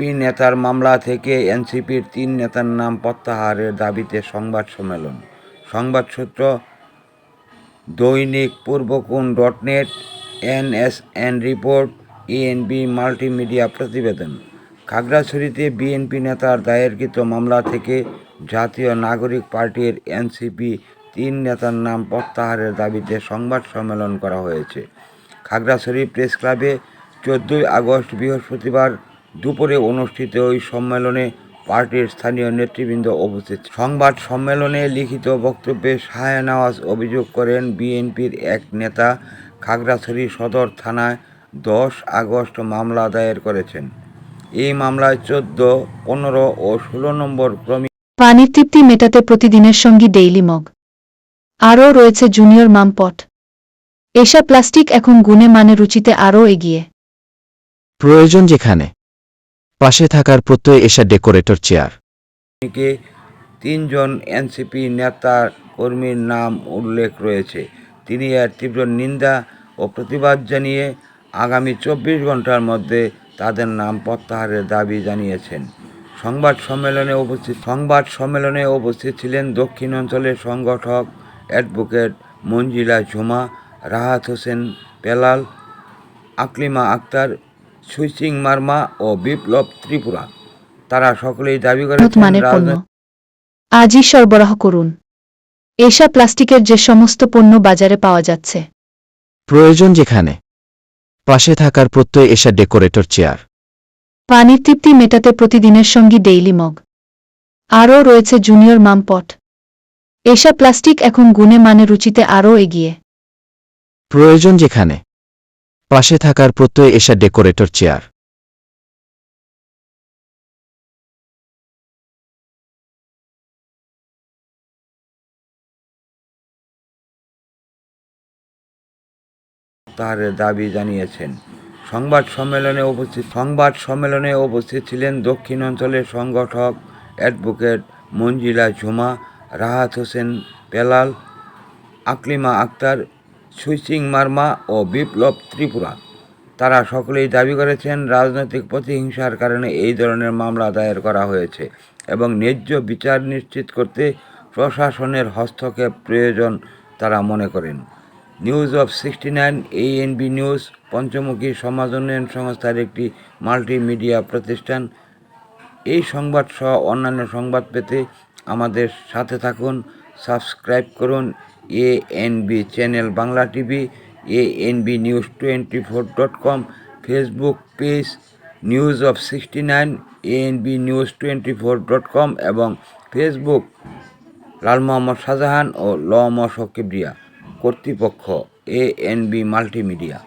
BNP নেতার মামলা থেকে এনসিপির তিন নেতার নাম প্রত্যাহারের দাবিতে সংবাদ সম্মেলন। সংবাদ সূত্র দৈনিক Purbokone dot net, NSN report, ENB multimedia প্রতিবেদন। খাগড়াছড়িতে বিএনপি নেতার দায়েরকৃত মামলা থেকে জাতীয় নাগরিক পার্টির এনসিপি তিন নেতার নাম প্রত্যাহারের দাবিতে সংবাদ সম্মেলন করা হয়েছে। খাগড়াছড়ি প্রেস ক্লাবে চোদ্দোই আগস্ট বৃহস্পতিবার দুপুরে অনুষ্ঠিত ওই সম্মেলনে পার্টির স্থানীয় নেতৃবৃন্দ উপস্থিত। সংবাদ সম্মেলনে লিখিত বক্তব্যে শাহনওয়াজ অভিযোগ করেন বিএনপির এক নেতা খাগড়াছড়ি সদর থানায় দশ আগস্ট মামলা দায়ের করেছেন। এই মামলায় চোদ্দ পনেরো ও ষোলো নম্বর ক্রমিক পানির তৃপ্তি মেটাতে প্রতিদিনের সঙ্গী ডেইলি মগ। আরও রয়েছে জুনিয়র মামপট। এসা প্লাস্টিক এখন গুণে মানে রুচিতে আরও এগিয়ে। প্রয়োজন যেখানে পাশে থাকার প্রত্যয় এসা ডেকোরেটর চেয়ার। তিনজন এনসিপি নেতা কর্মীর নাম উল্লেখ রয়েছে। তিনি এর তীব্র নিন্দা ও প্রতিবাদ জানিয়ে আগামী চব্বিশ ঘণ্টার মধ্যে তাদের নাম প্রত্যাহারের দাবি জানিয়েছেন। সংবাদ সম্মেলনে উপস্থিত সংবাদ সম্মেলনে উপস্থিত ছিলেন দক্ষিণ অঞ্চলের সংগঠক অ্যাডভোকেট মঞ্জিলা ঝুমা, রাহাত হোসেন পেলাল আকলিমা আক্তার সুইচিং মার্মা ও বিপ্লব ত্রিপুরা। তারা সকলেই দাবি মানের পণ্য। আজই সরবরাহ করুন। এসা প্লাস্টিকের যে সমস্ত পণ্য বাজারে পাওয়া যাচ্ছে। প্রয়োজন যেখানে পাশে থাকার প্রত্যয় এসা ডেকোরেটর চেয়ার। পানির তৃপ্তি মেটাতে প্রতিদিনের সঙ্গী ডেইলি মগ। আরও রয়েছে জুনিয়র মামপট। এসা প্লাস্টিক এখন গুণে মানে রুচিতে আরও এগিয়ে। প্রয়োজন যেখানে পাশে থাকার প্রত্যয় এসা ডেকোরেটর চেয়ার। তার দাবি জানিয়েছেন। সংবাদ সম্মেলনে উপস্থিত সংবাদ সম্মেলনে উপস্থিত ছিলেন দক্ষিণ অঞ্চলের সংগঠক, অ্যাডভোকেট মঞ্জিলা ঝুমা, রাহাত হোসেন পেলাল আকলিমা আক্তার সুইচিং মার্মা ও বিপ্লব ত্রিপুরা। তারা সকলেই দাবি করেছেন, রাজনৈতিক প্রতিহিংসার কারণে এই ধরনের মামলা দায়ের করা হয়েছে এবং ন্যায্য বিচার নিশ্চিত করতে প্রশাসনের হস্তক্ষেপ প্রয়োজন তারা মনে করেন। News of sixty nine, ANB news, পঞ্চমুখী সমাজ উন্নয়ন সংস্থার একটি মাল্টিমিডিয়া প্রতিষ্ঠান। এই সংবাদ সহ অন্যান্য সংবাদ পেতে আমাদের সাথে থাকুন, সাবস্ক্রাইব করুন ANB channel Bangla TV ANB news twenty four dot com Facebook page news of sixty nine ANB news twenty four dot com এবং ফেসবুক লাল মোহাম্মদ শাহজাহান ও ল ম শকিবরিয়া কর্তৃপক্ষ এএনবি মাল্টিমিডিয়া